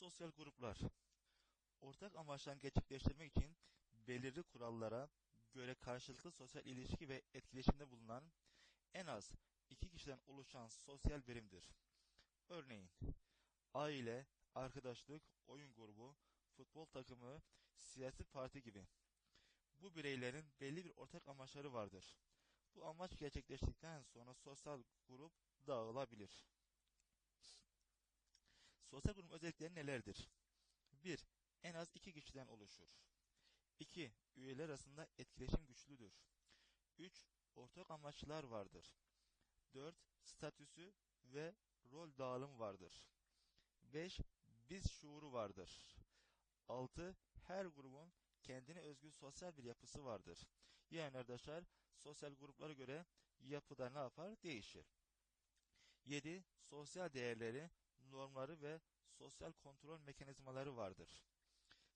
Sosyal gruplar ortak amaçlarını gerçekleştirmek için belirli kurallara göre karşılıklı sosyal ilişki ve etkileşimde bulunan en az iki kişiden oluşan sosyal birimdir. Örneğin aile, arkadaşlık, oyun grubu, futbol takımı, siyasi parti gibi. Bu bireylerin belli bir ortak amaçları vardır. Bu amaç gerçekleştikten sonra sosyal grup dağılabilir. Sosyal grubun özellikleri nelerdir? 1. En az iki kişiden oluşur. 2. Üyeler arasında etkileşim güçlüdür. 3. Ortak amaçlar vardır. 4. Statüsü ve rol dağılımı vardır. 5. Biz şuuru vardır. 6. Her grubun kendine özgü sosyal bir yapısı vardır. Yani arkadaşlar sosyal gruplara göre yapıda ne yapar? Değişir. 7. Sosyal değerleri, normları ve sosyal kontrol mekanizmaları vardır.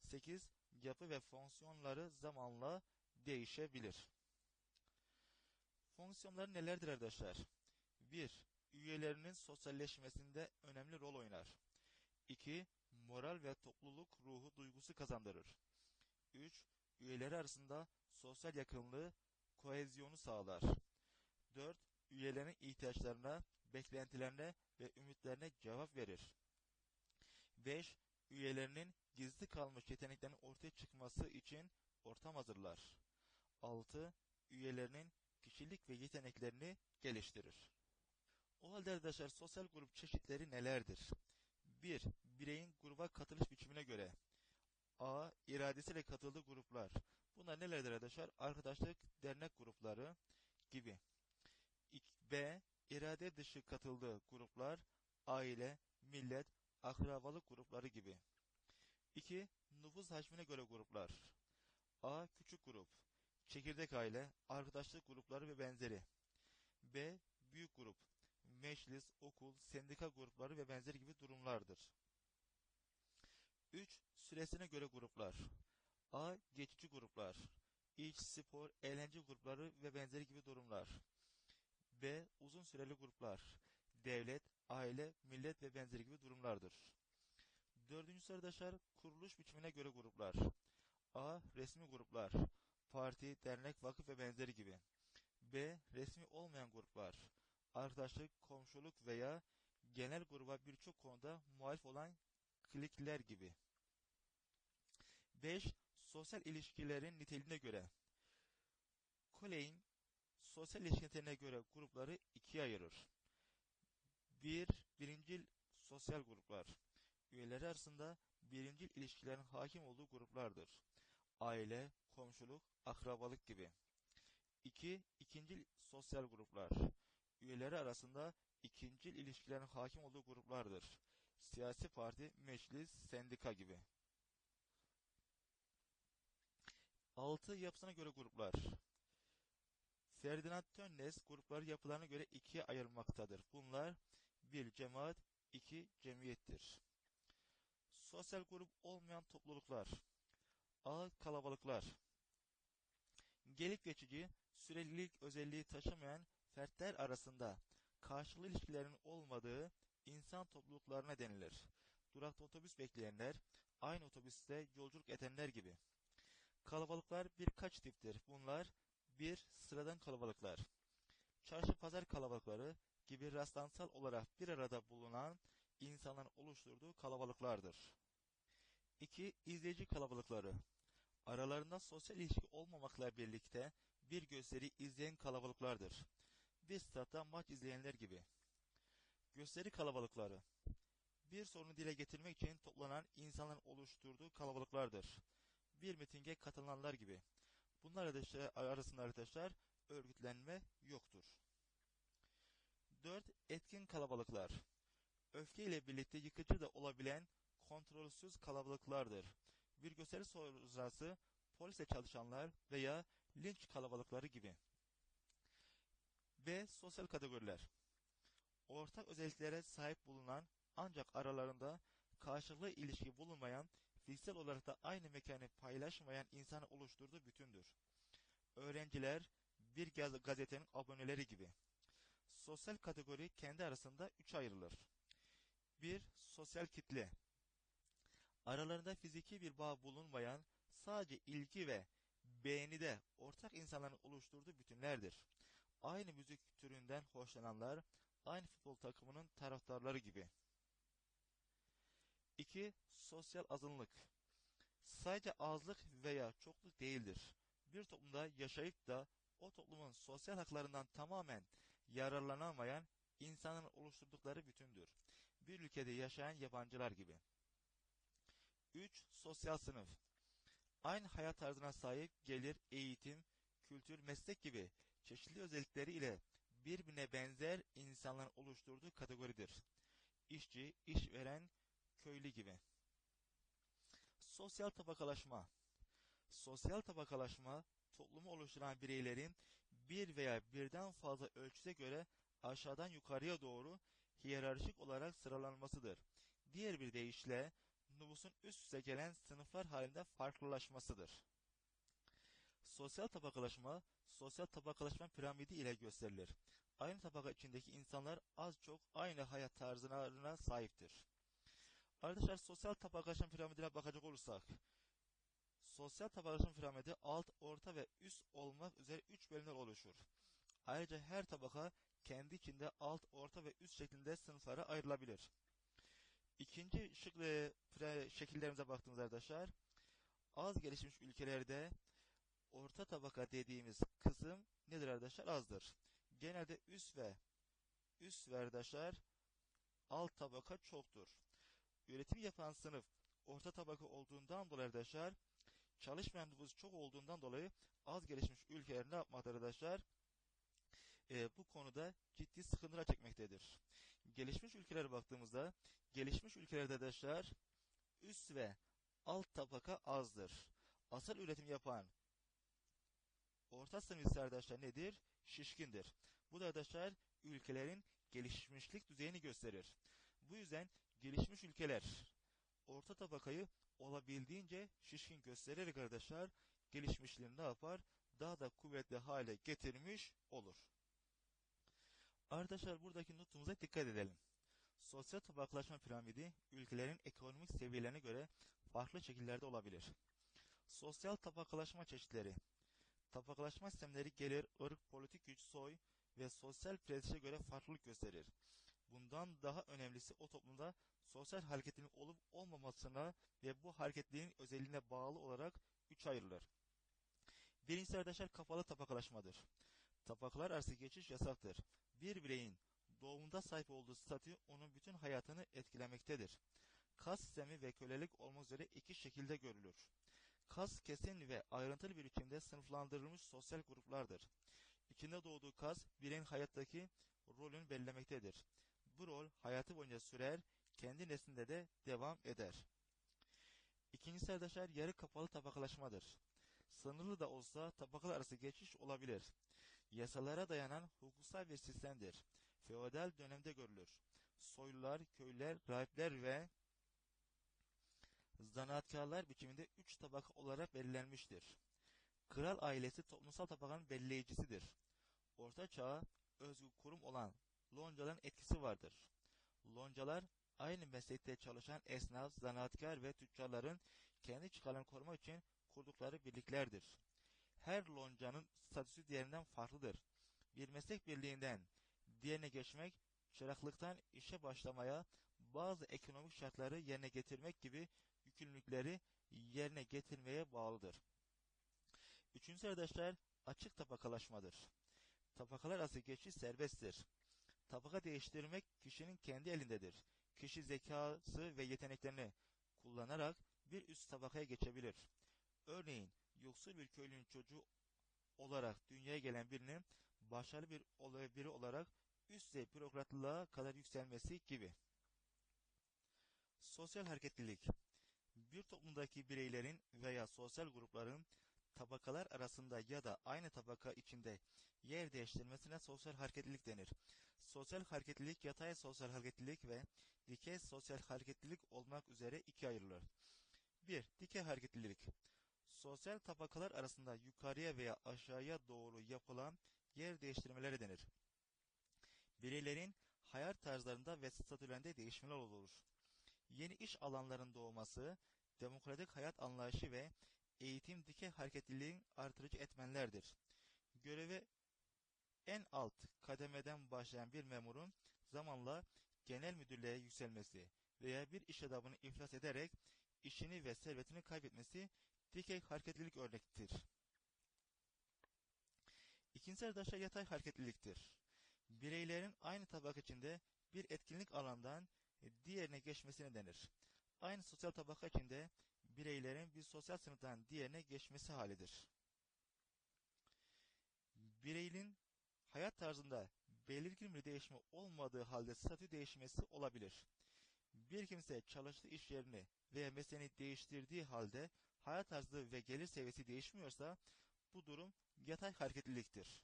8. Yapı ve fonksiyonları zamanla değişebilir. Fonksiyonları nelerdir arkadaşlar? 1. Üyelerinin sosyalleşmesinde önemli rol oynar. 2. Moral ve topluluk ruhu duygusu kazandırır. 3. Üyeleri arasında sosyal yakınlığı, koezyonu sağlar. 4. Üyelerin ihtiyaçlarına, beklentilerine ve ümitlerine cevap verir. 5. Üyelerinin gizli kalmış yeteneklerin ortaya çıkması için ortam hazırlar. 6. Üyelerinin kişilik ve yeteneklerini geliştirir. O halde arkadaşlar sosyal grup çeşitleri nelerdir? 1. Bireyin gruba katılış biçimine göre. A. iradesiyle katıldığı gruplar. Bunlar nelerdir arkadaşlar? Arkadaşlık, dernek grupları gibi. B. irade dışı katıldığı gruplar, aile, millet, akrabalık grupları gibi. 2. Nüfus hacmine göre gruplar. A. Küçük grup, çekirdek aile, arkadaşlık grupları ve benzeri. B. Büyük grup, meclis, okul, sendika grupları ve benzeri gibi durumlardır. 3. Süresine göre gruplar. A. Geçici gruplar. İç, spor, eğlence grupları ve benzeri gibi durumlar. B. Uzun süreli gruplar. Devlet, aile, millet ve benzeri gibi durumlardır. Dördüncüsü arkadaşlar kuruluş biçimine göre gruplar. A. Resmi gruplar. Parti, dernek, vakıf ve benzeri gibi. B. Resmi olmayan gruplar. Arkadaşlık, komşuluk veya genel gruba birçok konuda muhalif olan klikler gibi. 5. Sosyal ilişkilerin niteliğine göre. Kolej'in sosyal ilişkilerine göre grupları ikiye ayırır. 1. Birincil sosyal gruplar. Üyeleri arasında birincil ilişkilerin hakim olduğu gruplardır. Aile, komşuluk, akrabalık gibi. 2. İkincil sosyal gruplar. Üyeleri arasında ikincil ilişkilerin hakim olduğu gruplardır. Siyasi parti, meclis, sendika gibi. 6. Yapısına göre gruplar. Ferdinand Tönnes grupları yapılarına göre ikiye ayırmaktadır. Bunlar bir cemaat, iki cemiyettir. Sosyal grup olmayan topluluklar. A. Kalabalıklar. Gelip geçici, sürelilik özelliği taşımayan fertler arasında karşılıklı ilişkilerin olmadığı insan topluluklarına denilir. Durakta otobüs bekleyenler, aynı otobüste yolculuk edenler gibi. Kalabalıklar birkaç tiptir. Bunlar bir Sıradan kalabalıklar. Çarşı pazar kalabalıkları gibi rastlansal olarak bir arada bulunan insanların oluşturduğu kalabalıklardır. 2. İzleyici kalabalıkları. Aralarında sosyal ilişki olmamakla birlikte bir gösteri izleyen kalabalıklardır. Bir statta maç izleyenler gibi. Gösteri kalabalıkları. Bir sorunu dile getirmek için toplanan insanların oluşturduğu kalabalıklardır. Bir mitinge katılanlar gibi. Bunlar arasında arkadaşlar örgütlenme yoktur. 4. Etkin kalabalıklar. Öfke ile birlikte yıkıcı da olabilen kontrolsüz kalabalıklardır. Bir gösteri sonrası polise çalışanlar veya linç kalabalıkları gibi. B. Sosyal kategoriler. Ortak özelliklere sahip bulunan ancak aralarında karşılıklı ilişki bulunmayan fiziksel olarak da aynı mekanı paylaşmayan insanı oluşturduğu bütündür. Öğrenciler bir gazetenin aboneleri gibi. Sosyal kategori kendi arasında üç ayrılır. 1. Sosyal kitle. Aralarında fiziki bir bağ bulunmayan sadece ilgi ve beğenide ortak insanların oluşturduğu bütünlerdir. Aynı müzik türünden hoşlananlar, aynı futbol takımının taraftarları gibi. 2. Sosyal azınlık. Sadece azlık veya çokluk değildir. Bir toplumda yaşayıp da o toplumun sosyal haklarından tamamen yararlanamayan insanların oluşturdukları bütündür. Bir ülkede yaşayan yabancılar gibi. 3. Sosyal sınıf. Aynı hayat tarzına sahip gelir, eğitim, kültür, meslek gibi çeşitli özellikleri ile birbirine benzer insanların oluşturduğu kategoridir. İşçi, işveren, köylü gibi. Sosyal tabakalaşma. Sosyal tabakalaşma, toplumu oluşturan bireylerin bir veya birden fazla ölçüde göre aşağıdan yukarıya doğru hiyerarşik olarak sıralanmasıdır. Diğer bir deyişle nüfusun üst üste gelen sınıflar halinde farklılaşmasıdır. Sosyal tabakalaşma, sosyal tabakalaşma piramidi ile gösterilir. Aynı tabaka içindeki insanlar az çok aynı hayat tarzlarına sahiptir. Arkadaşlar sosyal tabakalaşma piramidine bakacak olursak, sosyal tabakalaşma piramidi alt, orta ve üst olmak üzere 3 bölümler oluşur. Ayrıca her tabaka kendi içinde alt, orta ve üst şeklinde sınıflara ayrılabilir. İkinci şık ve şekillerimize baktığımız arkadaşlar, az gelişmiş ülkelerde orta tabaka dediğimiz kısım nedir arkadaşlar? Azdır. Genelde üst ve üst ve arkadaşlar alt tabaka çoktur. Üretim yapan sınıf orta tabaka olduğundan dolayı arkadaşlar çalışmayan nüfus çok olduğundan dolayı az gelişmiş ülkeler ne yapmaktadır arkadaşlar? E, bu konuda ciddi sıkıntılar çekmektedir. Gelişmiş ülkelere baktığımızda gelişmiş ülkelerde arkadaşlar üst ve alt tabaka azdır. Asıl üretim yapan orta sınıf arkadaşlar nedir? Şişkindir. Bu da arkadaşlar ülkelerin gelişmişlik düzeyini gösterir. Bu yüzden gelişmiş ülkeler orta tabakayı olabildiğince şişkin göstererek arkadaşlar gelişmişliğini ne yapar? Daha da kuvvetli hale getirmiş olur. Arkadaşlar buradaki notumuza dikkat edelim. Sosyal tabaklaşma piramidi ülkelerin ekonomik seviyelerine göre farklı şekillerde olabilir. Sosyal tabakalaşma çeşitleri Tabakalaşma sistemleri gelir, ırk, politik güç, soy ve sosyal prestije göre farklılık gösterir. Bundan daha önemlisi o toplumda sosyal hareketliliğin olup olmamasına ve bu hareketliliğin özelliğine bağlı olarak üç ayrılır. Birincisi arkadaşlar kapalı tabakalaşmadır. Tabakalar arası geçiş yasaktır. Bir bireyin doğumunda sahip olduğu statü onun bütün hayatını etkilemektedir. Kas sistemi ve kölelik olmak üzere iki şekilde görülür. Kas kesin ve ayrıntılı bir biçimde sınıflandırılmış sosyal gruplardır. İçinde doğduğu kas bireyin hayattaki rolünü belirlemektedir. Bu rol hayatı boyunca sürer, kendi neslinde de devam eder. İkincisi arkadaşlar yarı kapalı tabakalaşmadır. Sınırlı da olsa tabakalar arası geçiş olabilir. Yasalara dayanan hukuksal bir sistemdir. Feodal dönemde görülür. Soylular, köylüler, rahipler ve zanaatkarlar biçiminde üç tabaka olarak belirlenmiştir. Kral ailesi toplumsal tabakanın belirleyicisidir. Orta çağa özgü kurum olan loncaların etkisi vardır. Loncalar aynı meslekte çalışan esnaf, zanaatkar ve tüccarların kendi çıkarlarını korumak için kurdukları birliklerdir. Her loncanın statüsü diğerinden farklıdır. Bir meslek birliğinden diğerine geçmek, çıraklıktan işe başlamaya, bazı ekonomik şartları yerine getirmek gibi yükümlülükleri yerine getirmeye bağlıdır. Üçüncü arkadaşlar açık tabakalaşmadır. Tabakalar arası geçiş serbesttir. Tabaka değiştirmek kişinin kendi elindedir. Kişi zekası ve yeteneklerini kullanarak bir üst tabakaya geçebilir. Örneğin yoksul bir köylünün çocuğu olarak dünyaya gelen birinin başarılı bir biri olarak üst düzey bürokratlığa kadar yükselmesi gibi. Sosyal hareketlilik bir toplumdaki bireylerin veya sosyal grupların tabakalar arasında ya da aynı tabaka içinde yer değiştirmesine sosyal hareketlilik denir. Sosyal hareketlilik yatay sosyal hareketlilik ve dikey sosyal hareketlilik olmak üzere ikiye ayrılır. 1. Dikey hareketlilik Sosyal tabakalar arasında yukarıya veya aşağıya doğru yapılan yer değiştirmeleri denir. Bireylerin hayat tarzlarında ve statülerinde değişmeler olur. yeni iş alanlarının doğması, demokratik hayat anlayışı ve eğitim dikey hareketliliğin artırıcı etmenlerdir. Göreve en alt kademeden başlayan bir memurun zamanla genel müdürlüğe yükselmesi veya bir iş adamını iflas ederek işini ve servetini kaybetmesi dikey hareketlilik örnektir. İkincisi arkadaşlar yatay hareketliliktir. Bireylerin aynı tabak içinde bir etkinlik alandan diğerine geçmesine denir. Aynı sosyal tabaka içinde bireylerin bir sosyal sınıftan diğerine geçmesi halidir. Bireyin hayat tarzında belirgin bir değişme olmadığı halde statü değişmesi olabilir. Bir kimse çalıştığı iş yerini veya mesleğini değiştirdiği halde hayat tarzı ve gelir seviyesi değişmiyorsa bu durum yatay hareketliliktir.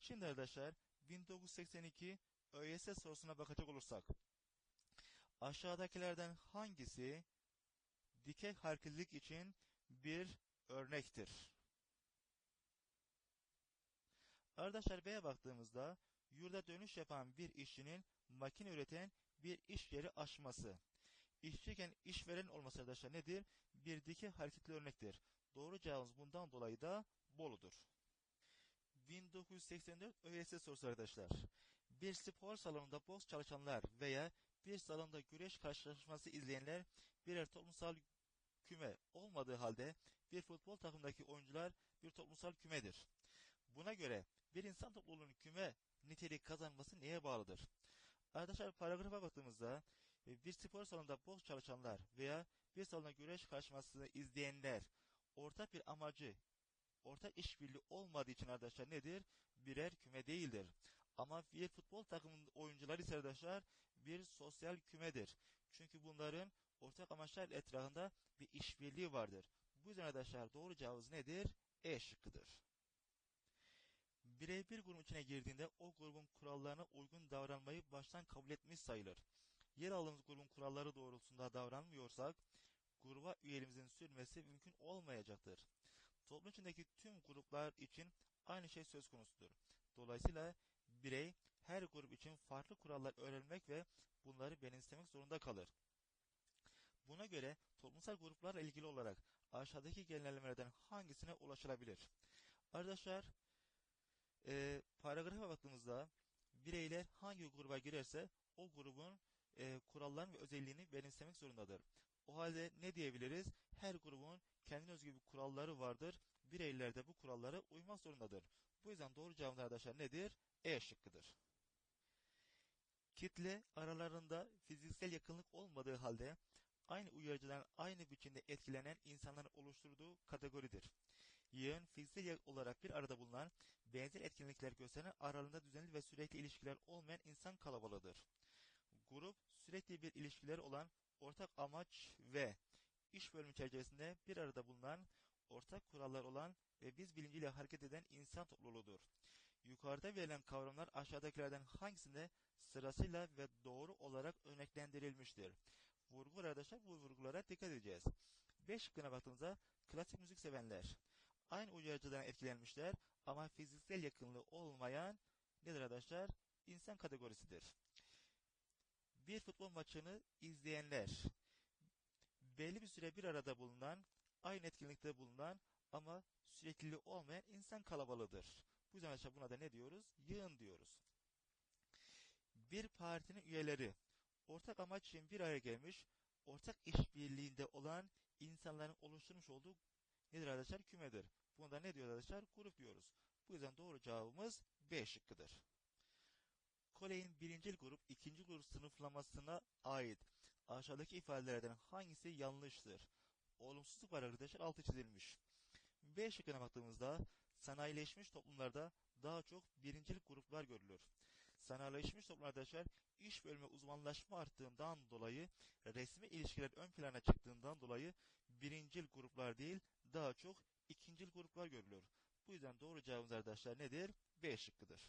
Şimdi arkadaşlar 1982 ÖYS sorusuna bakacak olursak aşağıdakilerden hangisi dikey hareketlilik için bir örnektir? Arkadaşlar B'ye baktığımızda yurda dönüş yapan bir işçinin makine üreten bir iş yeri açması. İşçiyken işveren olması arkadaşlar nedir? Bir dikey hareketli örnektir. Doğru cevabımız bundan dolayı da Bolu'dur. 1984 ÖSS sorusu arkadaşlar. Bir spor salonunda boks çalışanlar veya bir salonda güreş karşılaşması izleyenler birer toplumsal küme olmadığı halde bir futbol takımındaki oyuncular bir toplumsal kümedir. Buna göre bir insan topluluğunun küme niteliği kazanması neye bağlıdır? Arkadaşlar paragrafa baktığımızda e, bir spor salonunda boks çalışanlar veya bir salonda güreş karşılaşmasını izleyenler ortak bir amacı, ortak işbirliği olmadığı için arkadaşlar nedir? Birer küme değildir. Ama bir futbol takımının oyuncuları ise arkadaşlar bir sosyal kümedir. Çünkü bunların ortak amaçlar etrafında bir işbirliği vardır. Bu yüzden arkadaşlar doğru cevabımız nedir? E şıkkıdır. Birey bir grubun içine girdiğinde o grubun kurallarına uygun davranmayı baştan kabul etmiş sayılır. Yer aldığımız grubun kuralları doğrultusunda davranmıyorsak, gruba üyeliğimizin sürmesi mümkün olmayacaktır. Toplum içindeki tüm gruplar için aynı şey söz konusudur. Dolayısıyla birey her grup için farklı kurallar öğrenmek ve bunları benimsemek zorunda kalır. Buna göre toplumsal gruplarla ilgili olarak aşağıdaki genellemelerden hangisine ulaşılabilir? Arkadaşlar e, paragrafa baktığımızda bireyler hangi gruba girerse o grubun e, kurallarını ve özelliğini benimsemek zorundadır. O halde ne diyebiliriz? Her grubun kendine özgü bir kuralları vardır. Bireyler de bu kurallara uymak zorundadır. Bu yüzden doğru cevap arkadaşlar nedir? E şıkkıdır. Kitle aralarında fiziksel yakınlık olmadığı halde aynı uyarıcıdan aynı biçimde etkilenen insanların oluşturduğu kategoridir. Yığın fiziksel olarak bir arada bulunan benzer etkinlikler gösteren aralarında düzenli ve sürekli ilişkiler olmayan insan kalabalığıdır. Grup sürekli bir ilişkiler olan ortak amaç ve iş bölümü çerçevesinde bir arada bulunan ortak kurallar olan ve biz bilinciyle hareket eden insan topluluğudur. Yukarıda verilen kavramlar aşağıdakilerden hangisinde sırasıyla ve doğru olarak örneklendirilmiştir? Vurgu arkadaşlar bu vurgulara dikkat edeceğiz. 5 şıkkına baktığımızda klasik müzik sevenler aynı uyarıcıdan etkilenmişler ama fiziksel yakınlığı olmayan nedir arkadaşlar? İnsan kategorisidir. Bir futbol maçını izleyenler belli bir süre bir arada bulunan, aynı etkinlikte bulunan ama sürekli olmayan insan kalabalığıdır. Bu yüzden arkadaşlar buna da ne diyoruz? Yığın diyoruz. Bir partinin üyeleri ortak amaç için bir araya gelmiş, ortak işbirliğinde olan insanların oluşturmuş olduğu nedir arkadaşlar? Kümedir. Buna da ne diyoruz arkadaşlar? Grup diyoruz. Bu yüzden doğru cevabımız B şıkkıdır. Coley'in birinci grup, ikinci grup sınıflamasına ait aşağıdaki ifadelerden hangisi yanlıştır? Olumsuzluk var arkadaşlar altı çizilmiş. B şıkkına baktığımızda sanayileşmiş toplumlarda daha çok birincilik gruplar görülür. Sanayileşmiş toplumlarda arkadaşlar iş bölümü uzmanlaşma arttığından dolayı resmi ilişkiler ön plana çıktığından dolayı birincil gruplar değil daha çok ikincil gruplar görülür. Bu yüzden doğru cevabımız arkadaşlar nedir? B şıkkıdır.